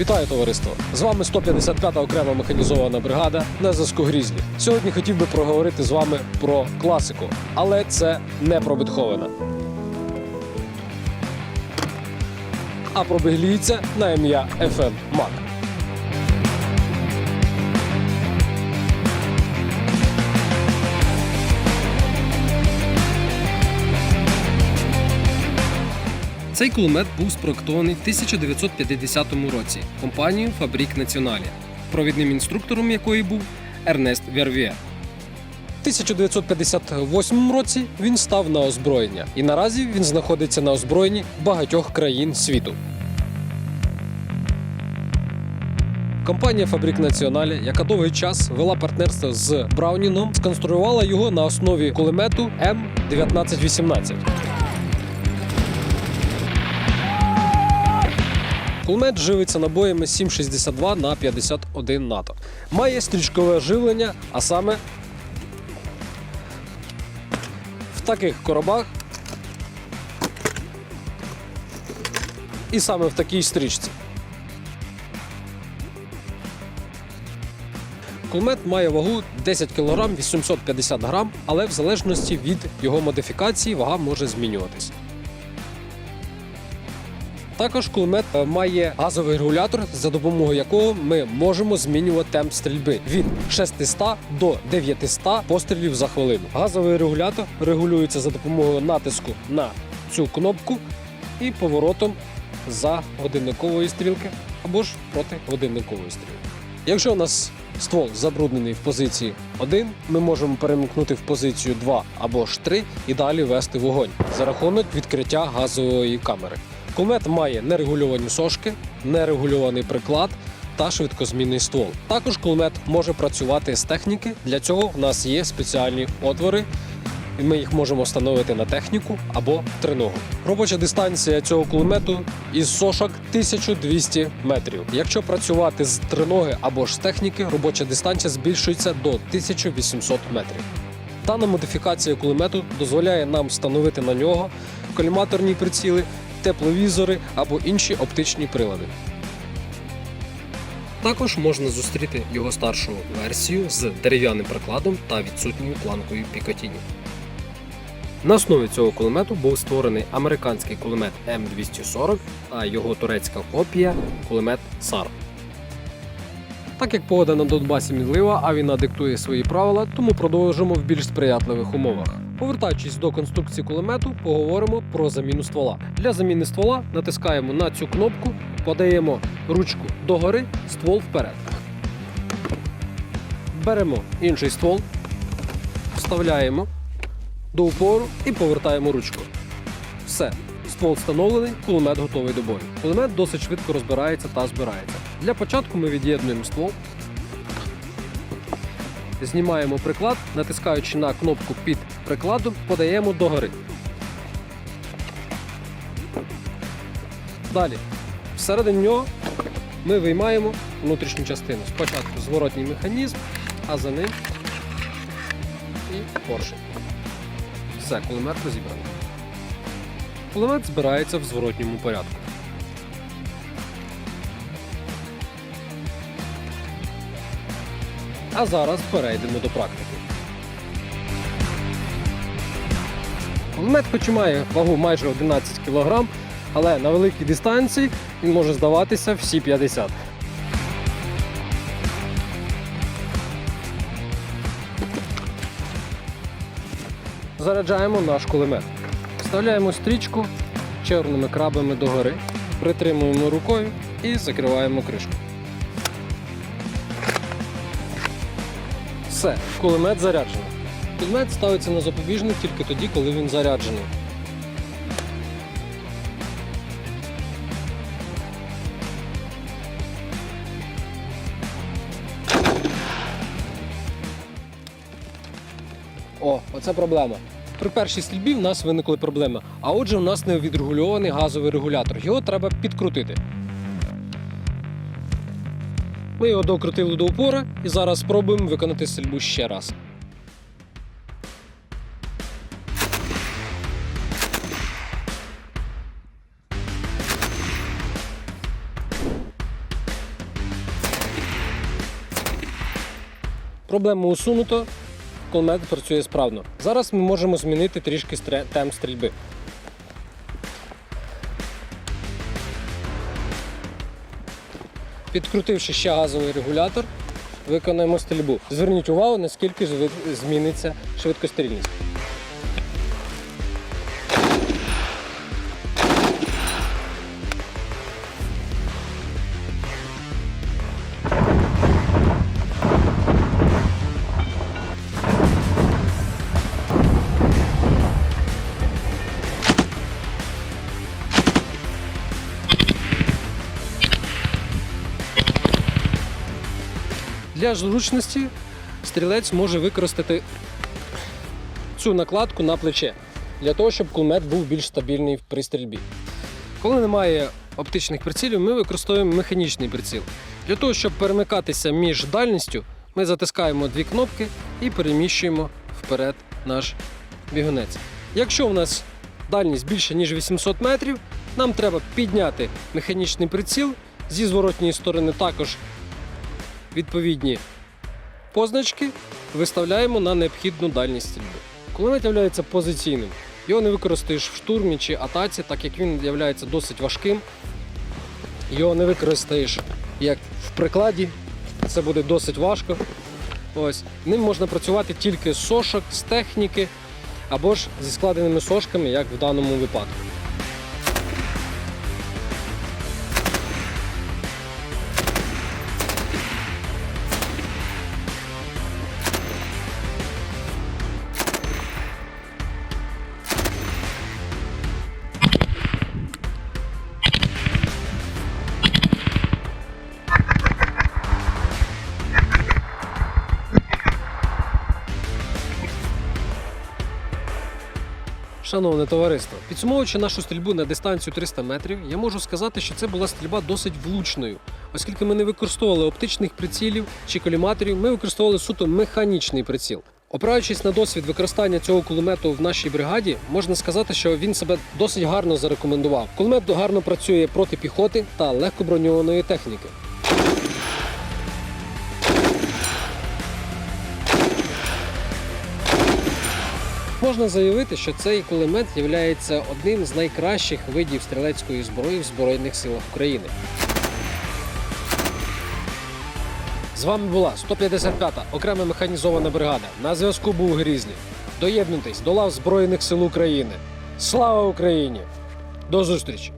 Вітаю товариство! З вами 155-та окрема механізована бригада на зв'язку Грізлі. Сьогодні хотів би проговорити з вами про класику, але це не про Бетховена. А про беглійця на ім'я FM Мак. Цей кулемет був спроектований в 1950 році компанією Фабрік Націоналі, провідним інструктором якої був Ернест Вервє. У 1958 році він став на озброєння, і наразі він знаходиться на озброєнні багатьох країн світу. Компанія Фабрік Націонале, яка довгий час вела партнерство з Браунінгом, сконструювала його на основі кулемету М1918. Кулемет живиться набоями 7,62 на 51 НАТО. Має стрічкове живлення, а саме в таких коробах і саме в такій стрічці. Кулемет має вагу 10 кг 850 г, але в залежності від його модифікації вага може змінюватися. Також кулемет е, має газовий регулятор, за допомогою якого ми можемо змінювати темп стрільби від 600 до 900 пострілів за хвилину. Газовий регулятор регулюється за допомогою натиску на цю кнопку і поворотом за годинникової стрілки або ж проти годинникової стрілки. Якщо у нас ствол забруднений в позиції 1, ми можемо перемкнути в позицію 2 або ж 3 і далі вести вогонь за рахунок відкриття газової камери. Кулемет має нерегульовані сошки, нерегульований приклад та швидкозмінний ствол. Також кулемет може працювати з техніки. Для цього в нас є спеціальні отвори. І ми їх можемо встановити на техніку або триногу. Робоча дистанція цього кулемету із сошок 1200 метрів. Якщо працювати з триноги або ж з техніки, робоча дистанція збільшується до 1800 метрів. Дана модифікація кулемету дозволяє нам встановити на нього коліматорні приціли, тепловізори або інші оптичні прилади. Також можна зустріти його старшу версію з дерев'яним прикладом та відсутньою планкою Пікатіні. На основі цього кулемету був створений американський кулемет М240, а його турецька копія кулемет САР. Так як погода на Донбасі мінлива, а війна диктує свої правила, тому продовжимо в більш сприятливих умовах. Повертаючись до конструкції кулемету, поговоримо про заміну ствола. Для заміни ствола натискаємо на цю кнопку, подаємо ручку догори, ствол вперед. Беремо інший ствол, вставляємо до упору і повертаємо ручку. Все, ствол встановлений, кулемет готовий до бою. Кулемет досить швидко розбирається та збирається. Для початку ми від'єднуємо ствол, знімаємо приклад, натискаючи на кнопку під прикладом, подаємо догори. Далі, всередині нього ми виймаємо внутрішню частину. Спочатку зворотній механізм, а за ним і поршень. Все, кулемет розібраний. Кулемет збирається в зворотньому порядку. А зараз перейдемо до практики. Кулемет хоч і має вагу майже 11 кг, але на великій дистанції він може здаватися всі 50 Заряджаємо наш кулемет. Вставляємо стрічку чорними крабами догори, притримуємо рукою і закриваємо кришку. Все, кулемет заряджений. Кулемет ставиться на запобіжник тільки тоді, коли він заряджений. О, оце проблема. При першій стрільбі в нас виникли проблеми. А отже, у нас не відрегульований газовий регулятор. Його треба підкрутити. Ми його докрутили до упора і зараз спробуємо виконати стрільбу ще раз. Проблему усунуто, кулемет працює справно. Зараз ми можемо змінити трішки темп стрільби. Підкрутивши ще газовий регулятор, виконаємо стрільбу. Зверніть увагу, наскільки зміниться швидкострільність. Для зручності стрілець може використати цю накладку на плече для того, щоб кулемет був більш стабільний при стрільбі. Коли немає оптичних прицілів, ми використовуємо механічний приціл. Для того, щоб перемикатися між дальністю, ми затискаємо дві кнопки і переміщуємо вперед наш бігунець. Якщо у нас дальність більше ніж 800 метрів, нам треба підняти механічний приціл зі зворотньої сторони також відповідні позначки виставляємо на необхідну дальність стрільби. Кулемет є позиційним. Його не використаєш в штурмі чи атаці, так як він є досить важким. Його не використаєш як в прикладі, це буде досить важко. Ось. Ним можна працювати тільки з сошок, з техніки або ж зі складеними сошками, як в даному випадку. Шановне товариство, підсумовуючи нашу стрільбу на дистанцію 300 метрів, я можу сказати, що це була стрільба досить влучною, оскільки ми не використовували оптичних прицілів чи коліматорів, ми використовували суто механічний приціл. Опираючись на досвід використання цього кулемету в нашій бригаді, можна сказати, що він себе досить гарно зарекомендував. Кулемет гарно працює проти піхоти та легкоброньованої техніки. Можна заявити, що цей кулемет є одним з найкращих видів стрілецької зброї в Збройних силах України. З вами була 155-та окрема механізована бригада. На зв'язку був Грізлі. Доєднуйтесь до лав Збройних сил України. Слава Україні! До зустрічі!